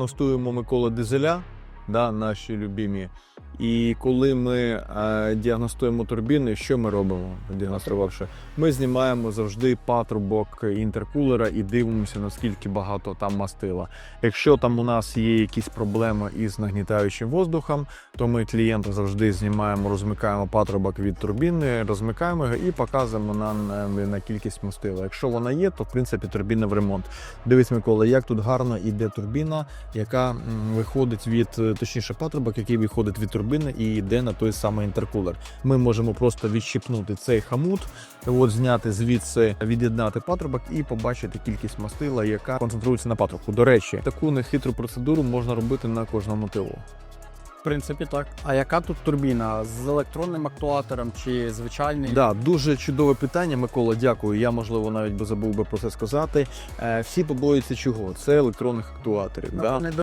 Ностуємо Микола дизеля, да, наші любимі. І коли ми е, діагностуємо турбіни, що ми робимо? Діагностувавши, ми знімаємо завжди патрубок інтеркулера і дивимося, наскільки багато там мастила. Якщо там у нас є якісь проблеми із нагнітаючим воздухом, то ми клієнта завжди знімаємо, розмикаємо патрубок від турбіни, розмикаємо його і показуємо на, на, кількість мастила. Якщо вона є, то в принципі турбіна в ремонт. Дивись, Микола, як тут гарно йде турбіна, яка виходить від е, точніше патрубок, який виходить від турбіни і йде на той самий інтеркулер. Ми можемо просто відщипнути цей хамут, от зняти звідси, від'єднати патрубок і побачити кількість мастила, яка концентрується на патрубку. До речі, таку нехитру процедуру можна робити на кожному ТО. В принципі, так. А яка тут турбіна? З електронним актуатором чи звичайний? Да, дуже чудове питання, Микола. Дякую. Я можливо навіть би забув би про це сказати. Е, всі побоюються чого? Це електронних актуаторів. Да? Вони